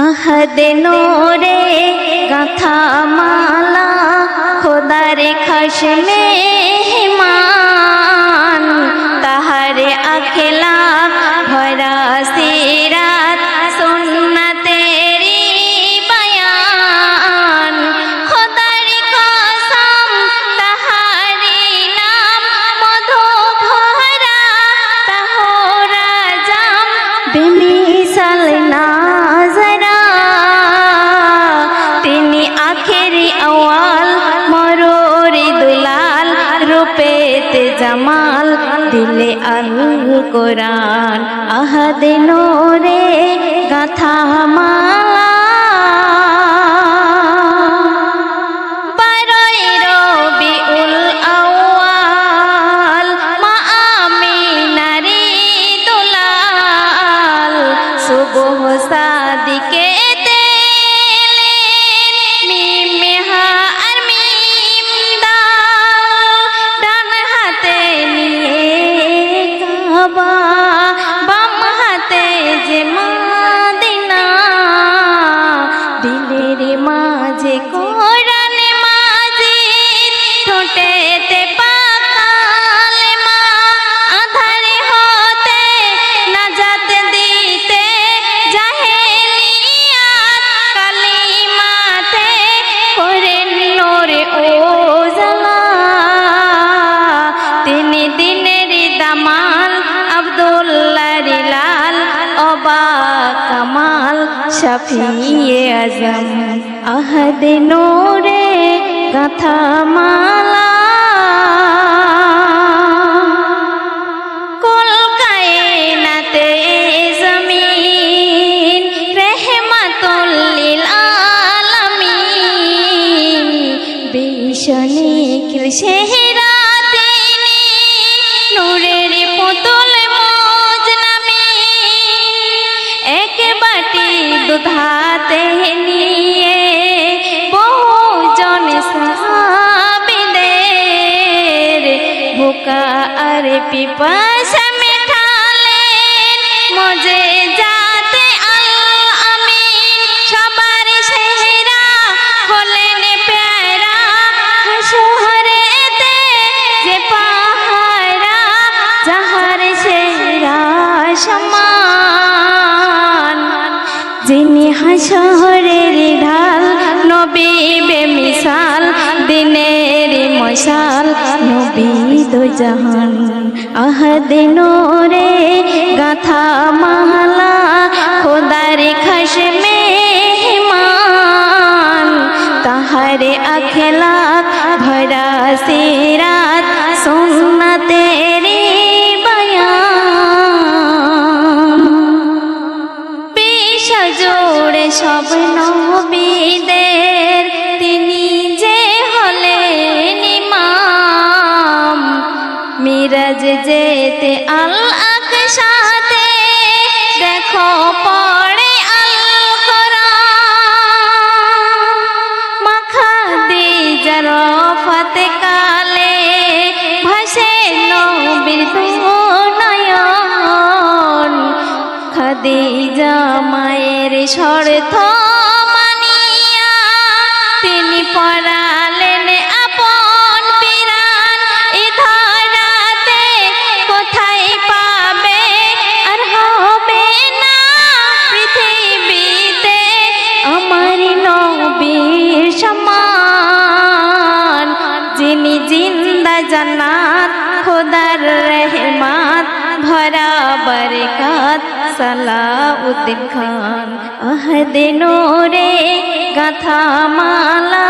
আহদ নোরে গাথা মালা খোদারে খাস মেহমান রূপেতে জামাল দিলে আল কোরআন। আহাদ নোরে গাথা মালা শফিয়ে আজম আহদ নোরে গাথা মালা। কলকায়নাতে বাটি দুধাতে নিয়ে বহুজন সাহাবিদের ভুকা আর পিপাসা মেটালেন মজে যাতে যিনি হাসরের ঢাল, নবী বেমিসাল দিনের মশাল, নবী দো জাহান। আহদ নোরে গাথা মালা, খোদার খাস মেহমান তাহারে আখেলা ভরা সিরাত যেতে আল দেখো পড়ে আল মাখা দি ফতে কালে ভাসে নবীর নয়ন খাদিজা মায়ের জান্নাত খোদার রহমাত ভরা বরকত সালাউদ্দিন খান। আহদে নোরে গাথা মালা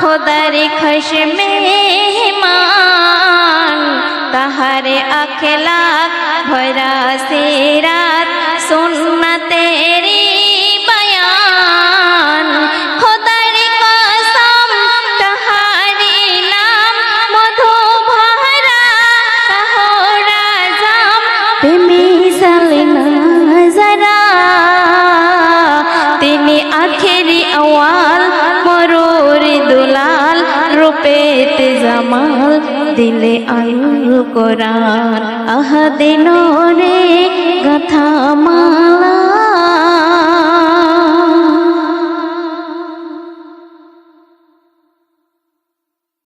খোদার খস আওয়াল মরোর দুলাল রূপেতে জামাল দিলে আল কোরআন আহাদে নোরে